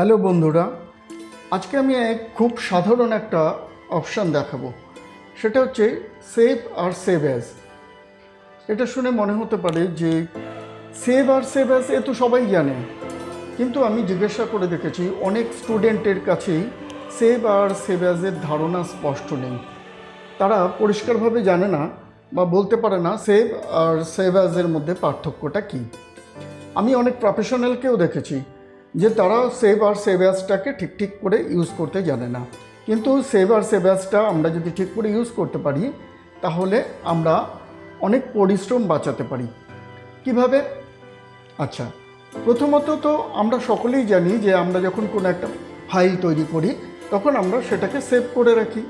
Hello বন্ধুরা, আজকে আমি এক খুব সাধারণ একটা অপশান দেখাবো। সেটা হচ্ছে সেভ আর সেভ অ্যাজ। এটা শুনে মনে হতে পারে যে সেভ আর সেভ অ্যাজ এ তো সবাই জানে, কিন্তু আমি জিজ্ঞাসা করে দেখেছি অনেক স্টুডেন্টের কাছেই সেভ আর সেভ অ্যাজের ধারণা স্পষ্ট নেই। তারা পরিষ্কারভাবে জানে না বা বলতে পারে না সেভ আর সেভ অ্যাজের মধ্যে পার্থক্যটা কী। আমি অনেক প্রফেশনালকেও দেখেছি যে তারা সেভ আর সেভ অ্যাজটাকে ঠিক ঠিক করে ইউজ করতে জানে না। কিন্তু সেভ আর সেভ অ্যাজটা আমরা যদি ঠিক করে ইউজ করতে পারি, তাহলে আমরা অনেক পরিশ্রম বাঁচাতে পারি। কীভাবে? আচ্ছা প্রথমত তো আমরা সকলেই জানি যে আমরা যখন কোনো একটা ফাইল তৈরি করি, তখন আমরা সেটাকে সেভ করে রাখি।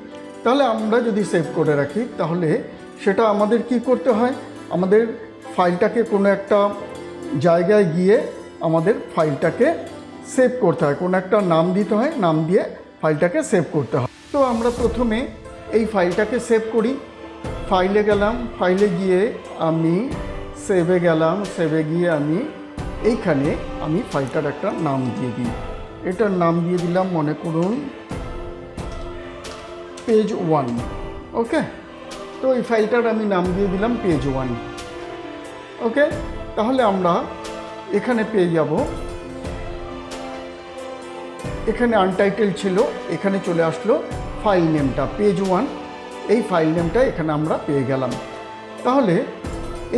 তাহলে আমরা যদি সেভ করে রাখি, তাহলে সেটা আমাদের কি করতে হয়? আমাদের ফাইলটাকে কোনো একটা জায়গায় গিয়ে আমাদের ফাইলটাকে সেভ করতে হয়। কোনো একটা নাম দিতে হয়, নাম দিয়ে ফাইলটাকে সেভ করতে হয়। তো আমরা প্রথমে এই ফাইলটাকে সেভ করি। ফাইলে গেলাম, ফাইলে গিয়ে আমি সেভে গেলাম সেভে গিয়ে আমি এইখানে আমি ফাইলটার একটা নাম দিয়ে দিই। এটার নাম দিয়ে দিলাম, মনে করুন পেজ ওয়ান ওকে তো এই ফাইলটার আমি নাম দিয়ে দিলাম পেজ ওয়ান ওকে তাহলে আমরা এখানে পেয়ে যাব এখানে আনটাইটেল ছিল, এখানে চলে আসলো ফাইল নেমটা পেজ ওয়ান এই ফাইল নেমটা এখানে আমরা পেয়ে গেলাম। তাহলে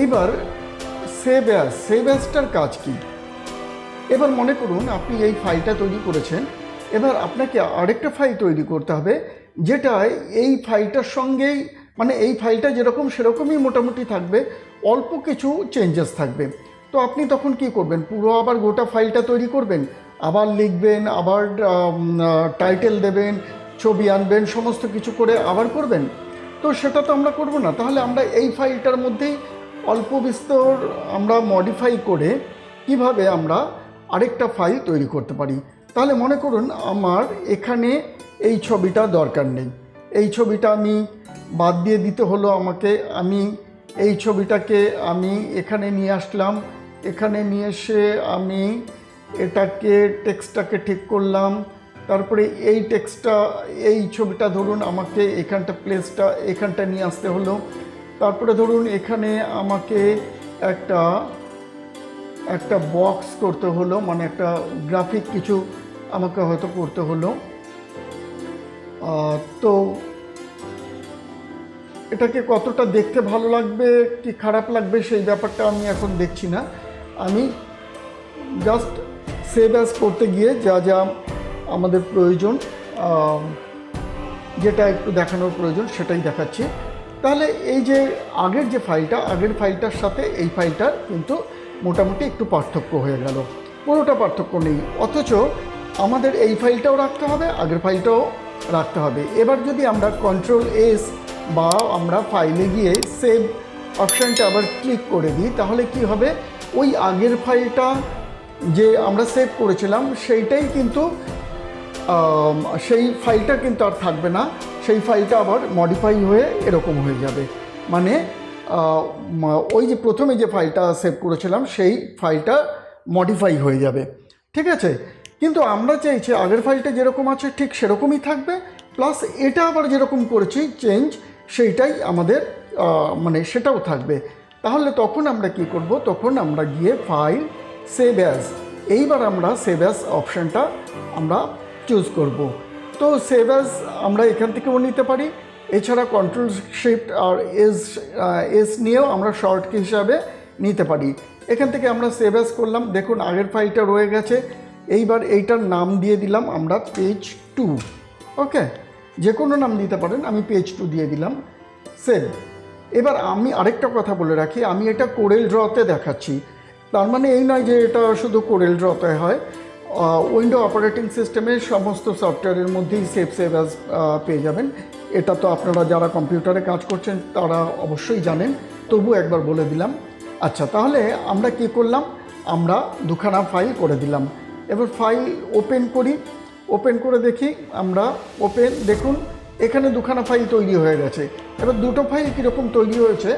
এইবার সেভ অ্যাজ সেভ অ্যাজটার কাজ কি? এবার মনে করুন আপনি এই ফাইলটা তৈরি করেছেন, এবার আপনাকে আরেকটা ফাইল তৈরি করতে হবে, যেটা এই ফাইলটার সঙ্গেই মানে এই ফাইলটা যেরকম সেরকমই মোটামুটি থাকবে, অল্প কিছু চেঞ্জেস থাকবে। তো আপনি তখন কি করবেন? পুরো আবার গোটা ফাইলটা তৈরি করবেন? আবার লিখবেন, আবার টাইটেল দেবেন, ছবি আনবেন, সমস্ত কিছু করে আবার করবেন। তো সেটা তো আমরা করব না। তাহলে আমরা এই ফাইলটার মধ্যেই অল্প বিস্তর আমরা মডিফাই করে কীভাবে আমরা আরেকটা ফাইল তৈরি করতে পারি? তাহলে মনে করুন আমার এখানে এই ছবিটা দরকার নেই। এই ছবিটা আমি বাদ দিয়ে দিতে হলো আমাকে। আমি এই ছবিটাকে আমি এখানে নিয়ে আসলাম। এখানে নিয়ে এসে আমি এটাকে, টেক্সটটাকে ঠিক করলাম। তারপরে এই টেক্সটটা, এই ছবিটা ধরুন আমাকে এখানটা প্লেসটা, এখানটা নিয়ে আসতে হলো। তারপরে ধরুন এখানে আমাকে একটা একটা বক্স করতে হলো মানে একটা গ্রাফিক কিছু আমাকে হয়তো করতে হলো। তো এটাকে কতটা দেখতে ভালো লাগবে, কি খারাপ লাগবে সেই ব্যাপারটা আমি এখন দেখছি না। আমি জাস্ট সেভ অ্যাজ করতে গিয়ে যা যা আমাদের প্রয়োজন যেটা একটু দেখানোর প্রয়োজন সেটাই দেখাচ্ছি। তাহলে এই যে আগের যে ফাইলটা, আগের ফাইলটার সাথে এই ফাইলটার কিন্তু মোটামুটি একটু পার্থক্য হয়ে গেল। কোনোটা পার্থক্য নেই। অথচ আমাদের এই ফাইলটাও রাখতে হবে, আগের ফাইলটাও রাখতে হবে। এবার যদি আমরা কন্ট্রোল এস বা আমরা ফাইলে গিয়ে সেভ অপশানটা আবার ক্লিক করে দিই, তাহলে কি হবে? ওই আগের ফাইলটা যে আমরা সেভ করেছিলাম, সেইটাই কিন্তু সেই ফাইলটা কিন্তু আর থাকবে না। সেই ফাইলটা আবার মডিফাই হয়ে এরকম হয়ে যাবে। মানে ওই যে প্রথমে যে ফাইলটা সেভ করেছিলাম, সেই ফাইলটা মডিফাই হয়ে যাবে। ঠিক আছে? কিন্তু আমরা চাইছি আগের ফাইলটা যেরকম আছে, ঠিক সেরকমই থাকবে। প্লাস এটা আবার যেরকম করেছি চেঞ্জ সেইটাই আমাদের মানে সেটাও থাকবে। তাহলে তখন আমরা কি করব? তখন আমরা গিয়ে ফাইল সেভ অ্যাজ এইবার আমরা সেভ অ্যাজ অপশানটা আমরা চুজ করব। তো সেভ অ্যাজ আমরা এখান থেকেও নিতে পারি। এছাড়া কন্ট্রোল শিফট আর এস এস নিয়েও আমরা শর্ট হিসাবে নিতে পারি। এখান থেকে আমরা সেভ অ্যাজ করলাম। দেখুন, আগের ফাইলটা রয়ে গেছে। এইবার এইটার নাম দিয়ে দিলাম আমরা পেজ টু ওকে যে কোনো নাম দিতে পারেন, আমি পেজ টু দিয়ে দিলাম। সেভ এবার আমি আরেকটা কথা বলে রাখি। আমি এটা কোরেল ড্রতে দেখাচ্ছি। তার মানে এই নয় যে এটা শুধু কোরেল ড্রতে হয়। উইন্ডো অপারেটিং সিস্টেমের সমস্ত সফটওয়্যারের মধ্যেই সেভ সেভ অ্যাজ পেয়ে যাবেন। এটা তো আপনারা যারা কম্পিউটারে কাজ করছেন, তারা অবশ্যই জানেন। তবু একবার বলে দিলাম। আচ্ছা তাহলে আমরা কি করলাম? আমরা দুখানা ফাইল করে দিলাম। এবার ফাইল ওপেন করি। ওপেন করে দেখি আমরা ওপেন, দেখুন, এখানে দুখানা ফাইল তৈরি হয়ে গেছে। এবার দুটো ফাইল কীরকম তৈরি হয়েছে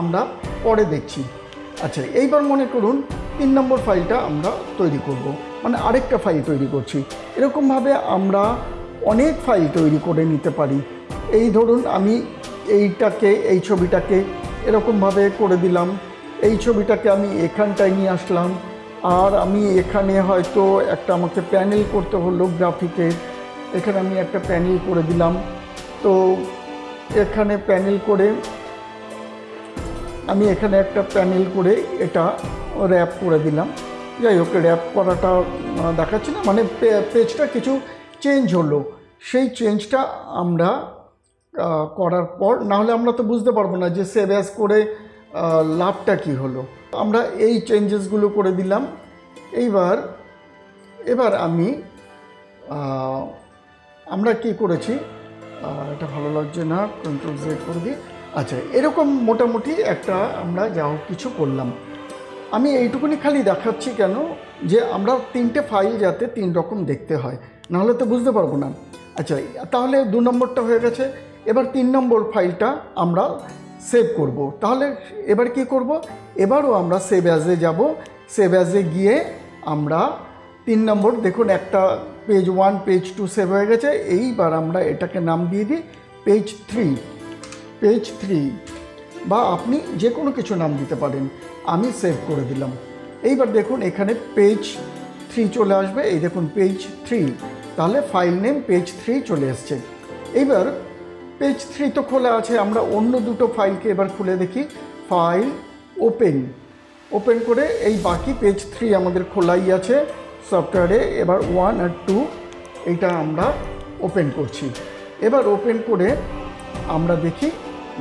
আমরা পরে দেখছি। আচ্ছা এইবার মনে করুন তিন নম্বর ফাইলটা আমরা তৈরি করব। মানে আরেকটা ফাইল তৈরি করছি। এরকমভাবে আমরা অনেক ফাইল তৈরি করে নিতে পারি। এই ধরুন আমি এইটাকে, এই ছবিটাকে এরকমভাবে করে দিলাম। এই ছবিটাকে আমি এখানটায় নিয়ে আসলাম। আর আমি এখানে হয়তো একটা আমাকে প্যানেল করতে হলো গ্রাফিকের এখানে আমি একটা প্যানেল করে দিলাম। তো এখানে প্যানেল করে আমি এখানে একটা প্যানেল করে এটা র্যাপ করে দিলাম। যাই হোক র্যাপ করাটা দেখাচ্ছি না। মানে পেজটা কিছু চেঞ্জ হলো। সেই চেঞ্জটা আমরা করার পর নাহলে আমরা তো বুঝতে পারব না যে সেভ অ্যাজ করে লাভটা কি হলো। আমরা এই চেঞ্জেসগুলো করে দিলাম। এইবার, এবার আমি আমরা কি করেছি? এটা ভালো লাগছে না। কন্ট্রোল জেড করে দিই। আচ্ছা এরকম মোটামুটি একটা আমরা যা কিছু করলাম। আমি এইটুকুনি খালি দেখাচ্ছি কেন? যে আমরা তিনটে ফাইল যাতে তিন রকম দেখতে হয়, নাহলে তো বুঝতে পারব না। আচ্ছা তাহলে দু নম্বরটা হয়ে গেছে। এবার তিন নম্বর ফাইলটা আমরা সেভ করব। তাহলে এবার কি করব? এবারও আমরা সেভ অ্যাজে যাব। সেভ অ্যাজে গিয়ে আমরা তিন নম্বর, দেখুন একটা page one page two save হয়ে গেছে। এইবার আমরা এটাকে নাম দিয়ে দিই পেজ থ্রি পেজ থ্রি বা আপনি যে কোনো কিছু নাম দিতে পারেন, আমি সেভ করে দিলাম। এইবার দেখুন এখানে পেজ থ্রি চলে আসবে, এই দেখুন পেজ থ্রি তাহলে ফাইল নেম পেজ থ্রি চলে এসছে। এইবার পেজ থ্রি তো খোলা আছে, আমরা অন্য দুটো ফাইলকে এবার খুলে দেখি। ফাইল ওপেন ওপেন করে এই বাকি পেজ থ্রি আমাদের খোলাই আছে। সফটওয়্যারে এবার ওয়ান আর টু এইটা আমরা ওপেন করছি। এবার ওপেন করে আমরা দেখি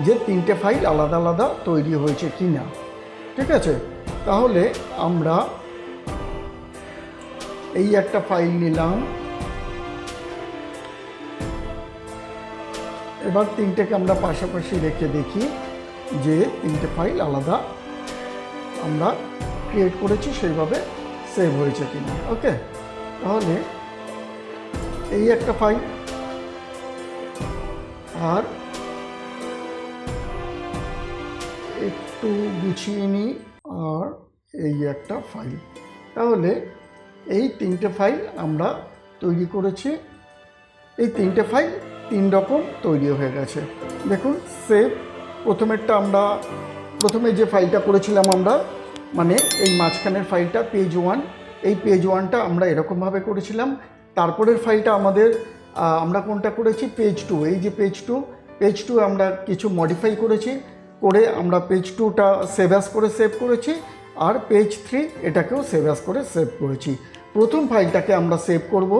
যে তিনটে ফাইল আলাদা আলাদা তৈরি হয়েছে কি না ঠিক আছে? তাহলে আমরা এই একটা ফাইল নিলাম। এবার তিনটেকে আমরা পাশাপাশি রেখে দেখি যে তিনটে ফাইল আলাদা আমরা ক্রিয়েট করেছি, সেইভাবে সেভ হয়েছে কি না ওকে তাহলে এই একটা ফাইল আর একটু গুছিয়ে নিই আর এই একটা ফাইল তাহলে এই তিনটে ফাইল আমরা তৈরি করেছি। এই তিনটে ফাইল তিন রকম তৈরি হয়ে গেছে। দেখুন সেভ প্রথমেরটা আমরা, প্রথমে যে ফাইলটা করেছিলাম আমরা মানে এই মাঝখানের ফাইলটা পেজ ওয়ান এই পেজ ওয়ানটা আমরা এরকমভাবে করেছিলাম। তারপরের ফাইলটা আমাদের আমরা কোনটা করেছি? পেজ টু এই যে পেজ টু পেজ টু আমরা কিছু মডিফাই করেছি। করে আমরা পেজ টুটা সেভ অ্যাস করে সেভ করেছি আর পেজ থ্রি এটাকেও সেভ অ্যাস করে সেভ করেছি প্রথম ফাইলটাকে আমরা সেভ করব,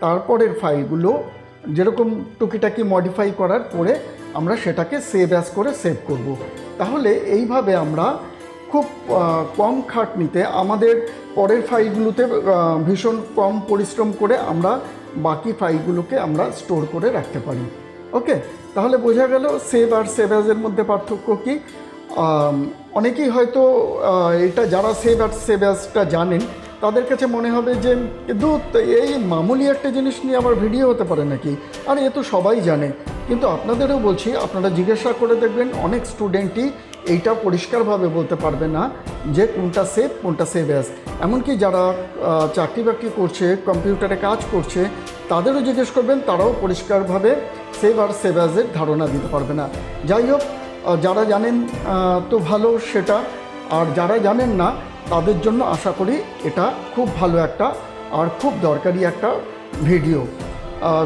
তারপরের ফাইলগুলো যেরকম টুকিটাকি মডিফাই করার পরে আমরা সেটাকে সেভ অ্যাস করে সেভ করব। তাহলে এইভাবে আমরা খুব কম খাটনিতে আমাদের পরের ফাইলগুলোতে ভীষণ কম পরিশ্রম করে আমরা বাকি ফাইলগুলোকে আমরা স্টোর করে রাখতে পারি ওকে তাহলে বোঝা গেল সেভ আর সেভ অ্যাজের মধ্যে পার্থক্য কী? অনেকেই হয়তো এটা যারা সেভ আর সেভ অ্যাজটা জানেন, তাদের কাছে মনে হবে যে, দুধ, এই মামুলি একটা জিনিস নিয়ে আবার ভিডিও হতে পারে নাকি? আর, এ তো সবাই জানে। কিন্তু আপনাদেরও বলছি, আপনারা জিজ্ঞাসা করে দেখবেন, অনেক স্টুডেন্টই এইটা পরিষ্কারভাবে বলতে পারবে না যে, কোনটা সেভ কোনটা সেভ অ্যাজ এমনকি যারা চাকরি বাকরি করছে, কম্পিউটারে কাজ করছে, তাদেরও জিজ্ঞেস করবেন, তারাও পরিষ্কারভাবে সেভ আর সেভ অ্যাজের ধারণা দিতে পারবে না। যাই হোক যারা জানেন তো ভালো সেটা। আর যারা জানেন না, তাদের জন্য আশা করি এটা খুব ভালো একটা আর খুব দরকারি একটা ভিডিও।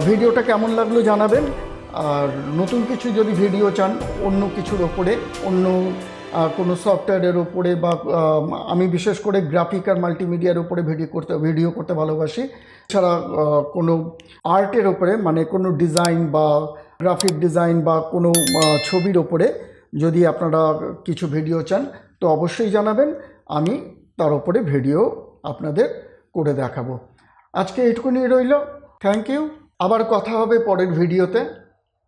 ভিডিওটা কেমন লাগল জানাবেন। আর নতুন কিছু যদি ভিডিও চান, অন্য কিছুর ওপরে, অন্য কোনো সফটওয়্যারের ওপরে বা আমি বিশেষ করে গ্রাফিক আর মাল্টিমিডিয়ার উপরে ভিডিও করতে ভিডিও করতে ভালোবাসি। আহ, কোনো আর্টের ওপরে মানে কোনো ডিজাইন বা গ্রাফিক ডিজাইন বা কোনো ছবির ওপরে যদি আপনারা কিছু ভিডিও চান তো অবশ্যই জানাবেন। আমি তার ওপরে ভিডিও আপনাদের করে দেখাবো। আজকে এইটুকুনি রইল। থ্যাংক ইউ আবার কথা হবে পরের ভিডিওতে